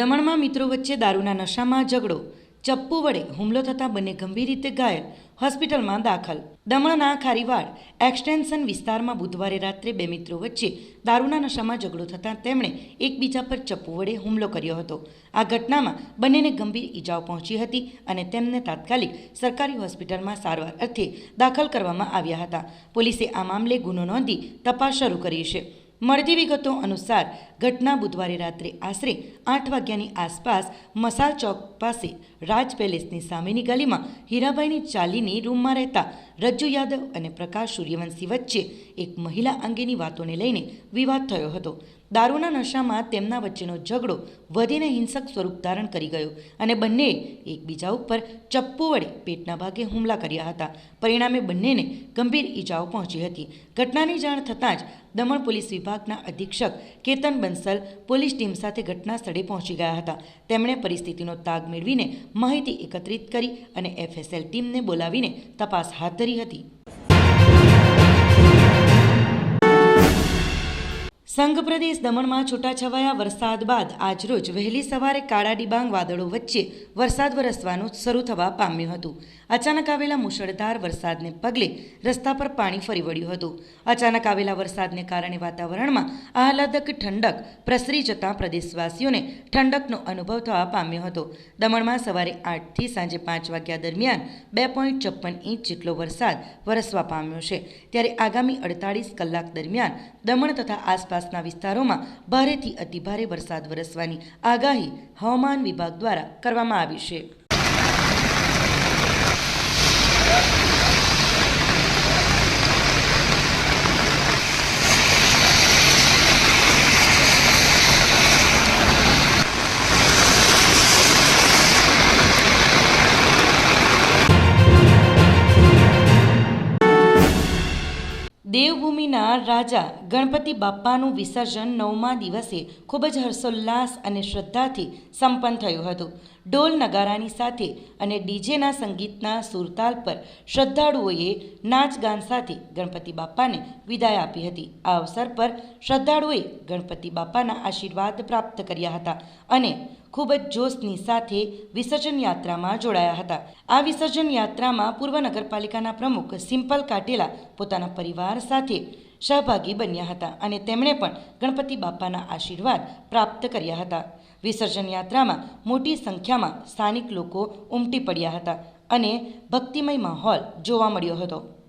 દમણમાં મિત્રો વચ્ચે દારૂના નશામાં ઝઘડો. ચપ્પુ વડે હુમલો થતાં બંને ગંભીર રીતે ઘાયલ. હોસ્પિટલમાં દાખલ. દમણના ખારીવાડ એક્સટેન્શન વિસ્તારમાં બુધવારે રાત્રે બે મિત્રો વચ્ચે દારૂના નશામાં ઝઘડો થતાં તેમણે એકબીજા પર ચપ્પુ વડે હુમલો કર્યો હતો. આ ઘટનામાં બંનેને ગંભીર ઈજાઓ પહોંચી હતી અને તેમને તાત્કાલિક સરકારી હોસ્પિટલમાં સારવાર અર્થે દાખલ કરવામાં આવ્યા હતા. પોલીસે આ મામલે ગુનો નોંધી તપાસ શરૂ કરી છે. મળતી વિગતો અનુસાર ઘટના બુધવારે રાત્રે આશરે આઠ વાગ્યાની આસપાસ મસાલ ચોક પાસે રાજ પેલેસની સામેની ગલીમાં હીરાભાઈની ચાલીની રૂમમાં રહેતા રજ્જુ યાદવ અને પ્રકાશ સૂર્યવંશી વચ્ચે એક મહિલા અંગેની વાતોને લઈને વિવાદ થયો હતો. દારૂના નશામાં તેમના વચ્ચેનો ઝઘડો વધીને હિંસક સ્વરૂપ ધારણ કરી ગયો અને બંનેએ એકબીજા ઉપર ચપ્પુ વડે પેટના ભાગે હુમલા કર્યા હતા. પરિણામે બંનેને ગંભીર ઈજાઓ પહોંચી હતી. ઘટનાની જાણ થતાં જ દમણ પોલીસ વિભાગના અધિક્ષક કેતન બંસલ પોલીસ ટીમ સાથે ઘટના સ્થળે પહોંચી ગયા હતા. તેમણે પરિસ્થિતિનો તાગ મેળવીને માહિતી એકત્રિત કરી અને એફએસએલ ટીમને બોલાવીને તપાસ હાથ ધરી હતી. સંઘ પ્રદેશ દમણમાં છૂટાછવાયા વરસાદ બાદ આજરોજ વહેલી સવારે કાળા ડિબાંગ વાદળો વચ્ચે વરસાદ વરસવાનું શરૂ થવા પામ્યું હતું. અચાનક આવેલા મુશળધાર વરસાદને પગલે રસ્તા પર પાણી ફરી વળ્યું હતું. અચાનક આવેલા વરસાદને કારણે વાતાવરણમાં આહલાદક ઠંડક પ્રસરી જતાં પ્રદેશવાસીઓને ઠંડકનો અનુભવ થવા પામ્યો હતો. દમણમાં સવારે આઠથી સાંજે પાંચ વાગ્યા દરમિયાન બે પોઈન્ટ છપ્પન ઇંચ જેટલો વરસાદ વરસવા પામ્યો છે. ત્યારે આગામી અડતાળીસ કલાક દરમિયાન દમણ તથા આસપાસના વિસ્તારોમાં ભારેથી અતિભારે વરસાદ વરસવાની આગાહી હવામાન વિભાગ દ્વારા કરવામાં આવી છે. દેવભૂમિના રાજા ગણપતિ બાપ્પાનું વિસર્જન નવમા દિવસે ખૂબ જ હર્ષોલ્લાસ અને શ્રદ્ધાથી સંપન્ન થયું હતું. ઢોલ નગારાની સાથે અને ડીજેના સંગીતના સુરતાલ પર શ્રદ્ધાળુઓએ નાચગાન સાથે ગણપતિ બાપ્પાને વિદાય આપી હતી. આ અવસર પર શ્રદ્ધાળુઓએ ગણપતિ બાપ્પાના આશીર્વાદ પ્રાપ્ત કર્યા હતા અને ખૂબ જ જોશની સાથે વિસર્જન યાત્રામાં જોડાયા હતા. આ વિસર્જન યાત્રામાં પૂર્વ નગરપાલિકાના પ્રમુખ સિમ્પલ કાટેલા પોતાના પરિવાર સાથે સહભાગી બન્યા હતા અને તેમણે પણ ગણપતિ બાપાના આશીર્વાદ પ્રાપ્ત કર્યા હતા. વિસર્જન યાત્રામાં મોટી સંખ્યામાં સ્થાનિક લોકો ઉમટી પડ્યા હતા અને ભક્તિમય માહોલ જોવા મળ્યો હતો.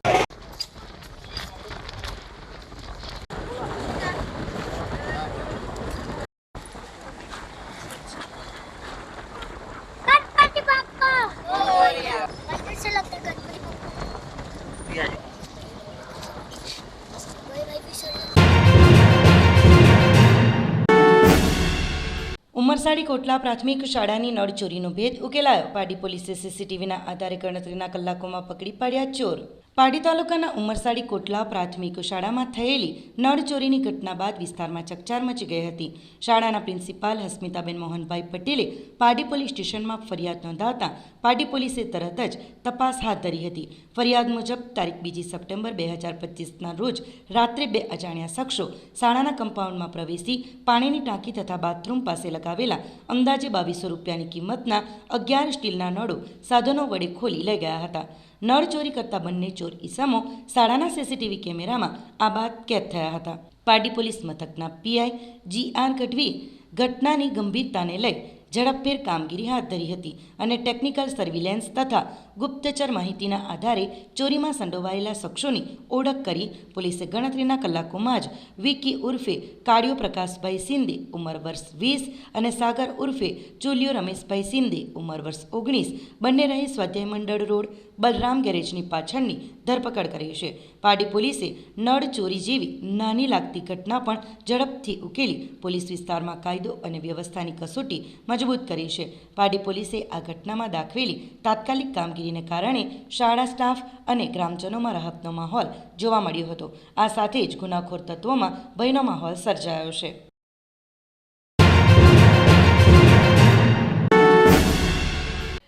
ઉમરસાડી કોટલા પ્રાથમિક શાળાની નળ ચોરીનો ભેદ ઉકેલાયો. પાડી પોલીસે સીસીટીવીના આધારે ગણતરીના કલાકોમાં પકડી પાડ્યા ચોર. પાડી તાલુકાના ઉમરસાડી કોટલા પ્રાથમિક શાળામાં થયેલી નળચોરીની ઘટના બાદ વિસ્તારમાં ચકચાર મચી ગઈ હતી. શાળાના પ્રિન્સિપાલ હસ્મિતાબેન મોહનભાઈ પટેલે પાડી પોલીસ સ્ટેશનમાં ફરિયાદ નોંધાવતા પાડી પોલીસે તરત જ તપાસ હાથ ધરી હતી. ફરિયાદ મુજબ તારીખ બીજી સપ્ટેમ્બર બે હજાર પચીસના રોજ રાત્રે બે અજાણ્યા શખ્સો શાળાના કમ્પાઉન્ડમાં પ્રવેશી પાણીની ટાંકી તથા બાથરૂમ પાસે લગાવેલા અંદાજે બાવીસો રૂપિયાની કિંમતના અગિયાર સ્ટીલના નળો સાધનો વડે ખોલી લઈ ગયા હતા. નળ ચોરી કરતા બંને ચોર ઈસમો શાળાના સીસીટીવી કેમેરામાં આ બાદ કેદ થયા હતા. પારડી પોલીસ મથકના પીઆઈ જી આર ગઢવીએ ઘટનાની ગંભીરતાને લઈ ઝડપભેર કામગીરી હાથ ધરી હતી અને ટેકનિકલ સર્વિલેન્સ તથા ગુપ્તચર માહિતીના આધારે ચોરીમાં સંડોવાયેલા શખ્સોની ઓળખ કરી પોલીસે ગણતરીના કલાકોમાં જ વિકી ઉર્ફે કાળિયો પ્રકાશભાઈ સિંદે ઉંમર વર્ષ વીસ અને સાગર ઉર્ફે ચુલિયો રમેશભાઈ સિંદે ઉંમર વર્ષ ઓગણીસ. બંને રહે સ્વાધ્યાય મંડળ રોડ બલરામ ગેરેજની પાછળની ધરપકડ કરી છે. પાડી પોલીસે નળ ચોરી જેવી નાની લાગતી ઘટના પણ ઝડપથી ઉકેલી પોલીસ વિસ્તારમાં કાયદો અને વ્યવસ્થાની કસોટી મજબૂત કરી છે. પાડી પોલીસે આ ઘટનામાં દાખવેલી તાત્કાલિક કામગીરીને કારણે શાળા સ્ટાફ અને ગ્રામજનોમાં રાહતનો માહોલ જોવા મળ્યો હતો. આ સાથે જ ગુનાખોર તત્વોમાં ભયનો માહોલ સર્જાયો છે.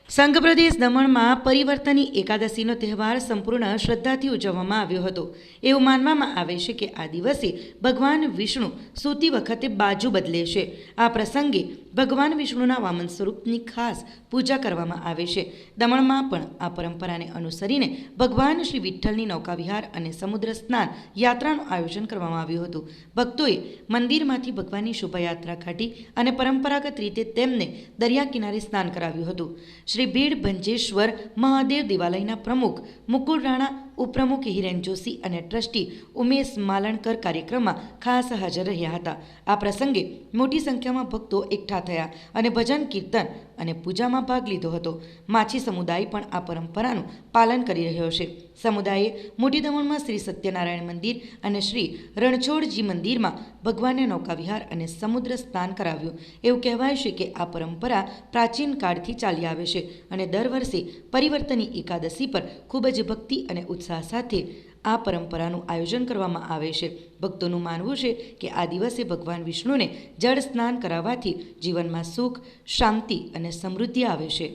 સંઘ પ્રદેશ દમણમાં પરિવર્તની એકાદશીનો તહેવાર સંપૂર્ણ શ્રદ્ધાથી ઉજવવામાં આવ્યો હતો. એવું માનવામાં આવે છે કે આ દિવસે ભગવાન વિષ્ણુ સૂતી વખતે બાજુ બદલે છે. આ પ્રસંગે ભગવાન વિષ્ણુના વામન સ્વરૂપની ખાસ પૂજા કરવામાં આવે છે. દમણમાં પણ આ પરંપરાને અનુસરીને ભગવાન શ્રી વિઠ્ઠલની નૌકાવિહાર અને સમુદ્ર સ્નાન યાત્રાનું આયોજન કરવામાં આવ્યું હતું. ભક્તોએ મંદિરમાંથી ભગવાનની શોભાયાત્રા કાઢી અને પરંપરાગત રીતે તેમને દરિયા કિનારે સ્નાન કરાવ્યું હતું. શ્રી ભીડ ભંજેશ્વર મહાદેવ દેવાલયના પ્રમુખ મુકુલ રાણા ઉપપ્રમુખ હિરેન જોશી અને ટ્રસ્ટી ઉમેશ માલણકર કાર્યક્રમમાં ખાસ હાજર રહ્યા હતા. આ પ્રસંગે મોટી સંખ્યામાં ભક્તો એકઠા થયા અને ભજન, કીર્તન અને પૂજામાં ભાગ લીધો હતો. માછી સમુદાય પણ આ પરંપરાનું પાલન કરી રહ્યો છે. સમુદાયે મોટી દમણમાં શ્રી સત્યનારાયણ મંદિર અને શ્રી રણછોડજી મંદિરમાં ભગવાનને નૌકાવિહાર અને સમુદ્ર સ્નાન કરાવ્યું. એવું કહેવાય છે કે આ પરંપરા પ્રાચીન કાળથી ચાલી આવે છે અને દર વર્ષે પરિવર્તની એકાદશી પર ખૂબ જ ભક્તિ અને ઉત્સાહ સાથે આ પરંપરાનું આયોજન કરવામાં આવે છે. ભક્તોનું માનવું છે કે આ દિવસે ભગવાન વિષ્ણુને જળ સ્નાન કરાવવાથી જીવનમાં સુખ, શાંતિ અને સમૃદ્ધિ આવે છે.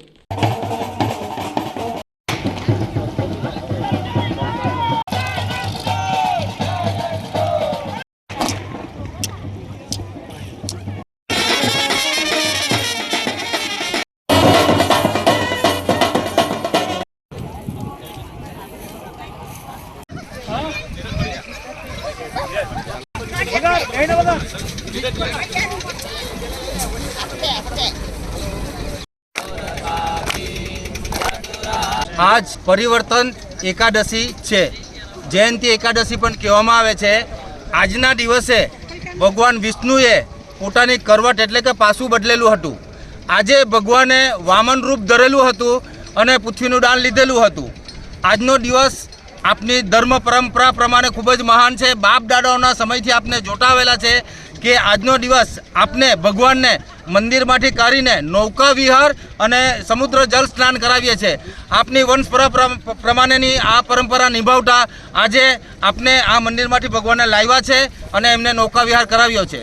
આજ પરિવર્તન એકાદશી છે. જયંતિ એકાદશી પણ કહેવામાં આવે છે. આજના દિવસે ભગવાન વિષ્ણુએ પોતાની કરવટ એટલે કે પાસું બદલેલું હતું. આજે ભગવાને વામન રૂપ ધરેલું હતું અને પૃથ્વીનું દાન લીધેલું હતું. આજનો દિવસ આપની ધર્મ પરંપરા પ્રમાણે ખૂબ જ મહાન છે. બાપ દાદાઓના સમયથી આપને જોટાવેલા છે. કે આજનો દિવસ આપને ભગવાનને મંદિરમાંથી કાઢીને નૌકા વિહાર અને સમુદ્ર જળ સ્નાન કરાવીએ છીએ. આપની વંશ પ્રમાણેની આ પરંપરા નિભાવતા આજે આપને આ મંદિરમાંથી ભગવાનને લાવ્યા છે અને એમને નૌકા વિહાર કરાવ્યો છે.